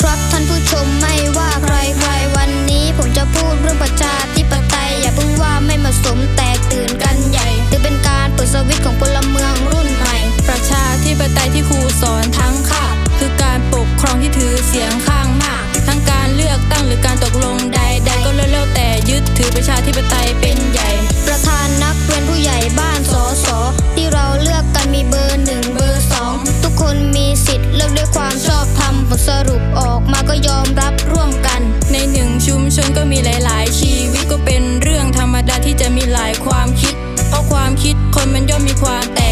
ครับท่านผู้ชมไม่ว่าใครใครวันนี้ ผมจะพูดเรื่องประชาธิปไตยอย่าเพิ่งว่าไม่มาสมแตกตื่นกันใหญ่ถือเป็นการเปิดสวิตของพลเมืองรุ่นใหม่ ประชาธิปไตยที่ครูสอนทั้งค่ะ คือการปกครองที่ถือเสียงค่ะ มันย่อมมีความแตก